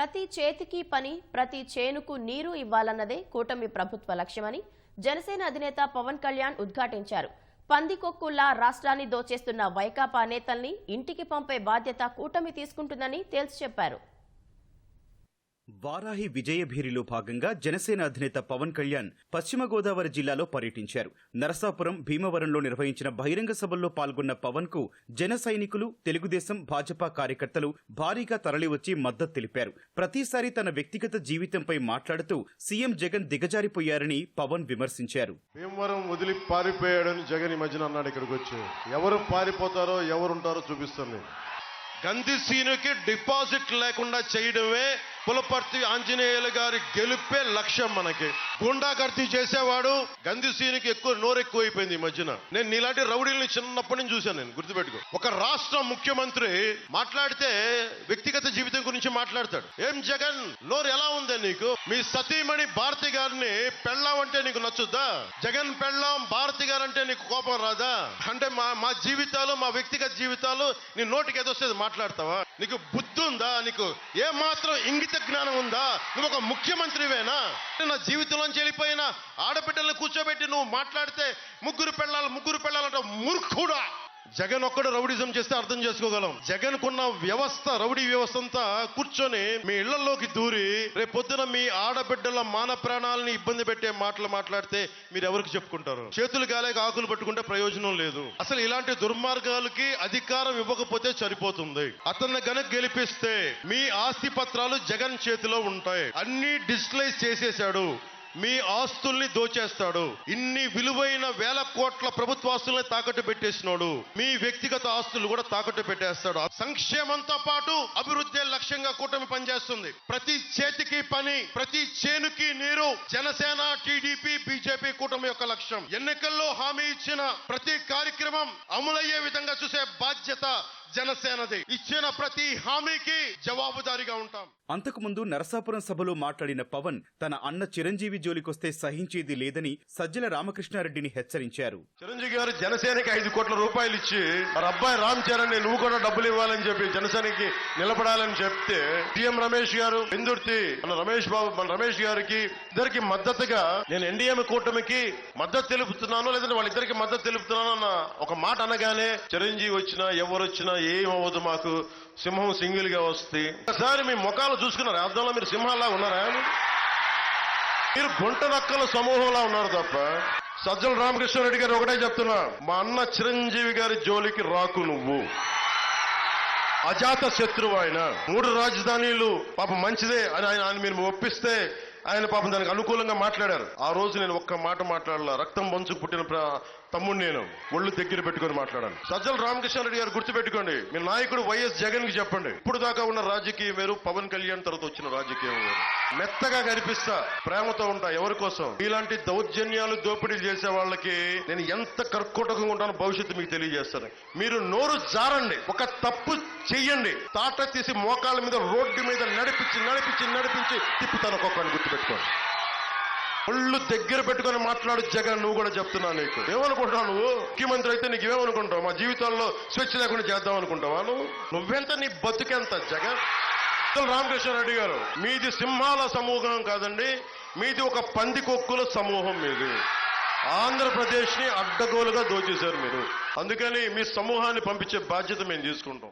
ప్రతి చేతికి పని ప్రతి చేనుకు నీరు ఇవ్వాలన్నదే కూటమి ప్రభుత్వ లక్ష్యమని జనసేన అధినేత పవన్ కళ్యాణ్ ఉద్ఘాటించారు. పందికొక్కుల్లా రాష్ట్రాన్ని దోచేస్తున్న వైకాపా నేతల్ని ఇంటికి పంపే బాధ్యత కూటమి తీసుకుంటుందని తేల్చి చెప్పారు వారాహి విజయభేరిలో భాగంగా జనసేన అధినేత పవన్ కళ్యాణ్ పశ్చిమ గోదావరి జిల్లాలో పర్యటించారు. నరసాపురం భీమవరంలో నిర్వహించిన బహిరంగ సభల్లో పాల్గొన్న పవన్కు జన సైనికులు తెలుగుదేశం భాజపా కార్యకర్తలు భారీగా తరలివచ్చి మద్దతు తెలిపారు. ప్రతిసారి తన వ్యక్తిగత జీవితంపై మాట్లాడుతూ సీఎం జగన్ దిగజారిపోయారని పవన్ విమర్శించారు. భీమవరం వదిలి పారిపోయాడని జగన్ ఈ మధ్యన అన్నాడు ఇక్కడికి వచ్చి. ఎవరు పారిపోతారో ఎవరు ఉంటారో చూపిస్తాను నేను. గంధి సీనుకి డిపాజిట్ లేకుండా చేయడమే పులపర్తి ఆంజనేయులు గారి గెలుపే లక్ష్యం మనకి. గుండాగర్దీ చేసేవాడు గంధిసీనికి ఎక్కువ నోరు అయిపోయింది ఈ మధ్యన. నేను నీలాంటి రౌడీల్ని చిన్నప్పటి నుంచి చూశాను నేను గుర్తుపెట్టుకో. ఒక రాష్ట్ర ముఖ్యమంత్రి మాట్లాడితే వ్యక్తిగత జీవితం గురించి మాట్లాడతాడు. ఏం జగన్ నోరు ఎలా ఉంది నీకు? మీ సతీమణి భారతి గారిని పెళ్ళాం అంటే నీకు నచ్చుద్దా? జగన్ పెళ్ళాం భారతి గారు అంటే నీకు కోపం రాదా? అంటే మా మా జీవితాలు మా వ్యక్తిగత జీవితాలు నీ నోటికి ఏదొస్తే మాట్లాడతావా? నీకు బుద్ధి ఉందా? నీకు ఏ మాత్రం ఇంగిత జ్ఞానం ఉందా? నువ్వు ఒక ముఖ్యమంత్రివేనా? నా జీవితంలోంచి వెళ్ళిపోయిన ఆడబిడ్డల్ని కూర్చోబెట్టి నువ్వు మాట్లాడితే ముగ్గురు పెళ్ళాలి ముగ్గురు పెళ్ళాలంటే మూర్ఖుడా? జగన్ ఒక్కడు రౌడిజం చేస్తే అర్థం చేసుకోగలం. జగన్ కున్న వ్యవస్థ రౌడీ వ్యవస్థ అంతా కూర్చొని మీ ఇళ్ళలోకి దూరి రేపు పొద్దున మీ ఆడబిడ్డల మాన ప్రాణాలని ఇబ్బంది పెట్టే మాటలు మాట్లాడితే మీరు ఎవరికి చెప్పుకుంటారు? చేతులు గాలేక ఆకులు పట్టుకుంటే ప్రయోజనం లేదు. అసలు ఇలాంటి దుర్మార్గాలకి అధికారం ఇవ్వకపోతే సరిపోతుంది. అతన్ని గనక గెలిపిస్తే మీ ఆస్తి పత్రాలు జగన్ చేతిలో ఉంటాయి. అన్ని డిజిటలైజ్ చేసేశాడు. మీ ఆస్తుల్ని దోచేస్తాడు. ఇన్ని విలువైన వేల కోట్ల ప్రభుత్వ ఆస్తుల్ని తాకట్టు పెట్టేసినాడు మీ వ్యక్తిగత ఆస్తులు కూడా తాకట్టు పెట్టేస్తాడు. సంక్షేమంతో పాటు అభివృద్ధి లక్ష్యంగా కూటమి పనిచేస్తుంది. ప్రతి చేతికి పని ప్రతి చేనుకి నీరు జనసేన టీడీపీ బీజేపీ కూటమి యొక్క లక్ష్యం. ఎన్నికల్లో హామీ ఇచ్చిన ప్రతి కార్యక్రమం అమలయ్యే విధంగా చూసే బాధ్యత జనసేనది ఇచ్చిన ప్రతి హామీకి జవాబుదారీగా ఉంటాం. అంతకుముందు నరసాపురం సభలో మాట్లాడిన పవన్ తన అన్న చిరంజీవి జోలికొస్తే సహించేది లేదని సజ్జల రామకృష్ణారెడ్డిని హెచ్చరించారు. చిరంజీవి గారు జనసేనకి ఐదు కోట్ల రూపాయలు ఇచ్చి మరి అబ్బాయి రామ్ చరణ్ నువ్వు కూడా డబ్బులు ఇవ్వాలని చెప్పి జనసేనకి నిలబడాలని చెప్తే సీఎం రమేష్ గారు ఎందుర్తి మన రమేష్ బాబు మన రమేష్ గారికి ఇద్దరికి మద్దతుగా నేను ఎన్డీఎం కూటమికి మద్దతు తెలుపుతున్నాను లేదంటే వాళ్ళిద్దరికి మద్దతు తెలుపుతున్నాను అన్న ఒక మాట అనగానే చిరంజీవి వచ్చినా ఎవరు వచ్చినా ఏమవ్వదు మాకు? సింహం సింగిల్గా వస్తే. ఒకసారి మీ ముఖాలు చూసుకున్నారు? అర్థంలో మీరు సింహాల్లా ఉన్నారా? మీరు గుంట నక్కల సమూహంలా ఉన్నారు తప్ప. సజ్జల రామకృష్ణారెడ్డి గారు ఒకటే చెప్తున్నా. మా అన్న చిరంజీవి గారి జోలికి రాకు నువ్వు. అజాత శత్రువు ఆయన. మూడు రాజధానీలు పాపం మంచిదే అని ఆయన ఆయన మీరు ఒప్పిస్తే ఆయన పాపం దానికి అనుకూలంగా మాట్లాడారు. ఆ రోజు నేను ఒక్క మాట మాట్లాడాల. రక్తం పంచుకు పుట్టిన తమ్ముడు నేను. ఒళ్ళు దగ్గర పెట్టుకొని మాట్లాడాను. సజ్జల రామకృష్ణారెడ్డి గారు గుర్తుపెట్టుకోండి. మీ నాయకుడు వైఎస్ జగన్కి చెప్పండి. ఇప్పుడు దాకా ఉన్న రాజకీయం వేరు పవన్ కళ్యాణ్ తర్వాత వచ్చిన రాజకీయం వేరు. మెత్తగా కనిపిస్తా. ప్రేమతో ఉంటా ఎవరి కోసం? ఇలాంటి దౌర్జన్యాలు దోపిడీలు చేసే వాళ్ళకి నేను ఎంత కర్కోటకంగా ఉంటానో భవిష్యత్తు మీకు తెలియజేస్తాను. మీరు నోరు జారండి. ఒక తప్పు చెయ్యండి. తాట తీసి మోకాళ్ళ మీద రోడ్డు మీద నడిపించి నడిపించి నడిపించి తిప్పుతాను ఒక్కొక్కరిని గుర్తుపెట్టుకోండి. ఒళ్ళు దగ్గర పెట్టుకొని మాట్లాడు జగన్ నువ్వు కూడా చెప్తున్నా నీకు. ఏమనుకుంటావు నువ్వు? ముఖ్యమంత్రి అయితే నీకు ఏమనుకుంటావు? మా జీవితాల్లో స్వేచ్ఛ లేకుండా చేద్దాం అనుకుంటావా నువ్వు? నువ్వెంత నీ బతుకెంత జగన్? అసలు రామకృష్ణారెడ్డి గారు మీది సింహాల సమూహం కాదండి మీది ఒక పందికొక్కుల సమూహం మీది. ఆంధ్రప్రదేశ్ని అడ్డగోలుగా దోచేశారు మీరు. అందుకని మీ సమూహాన్ని పంపించే బాధ్యత మేము తీసుకుంటాం.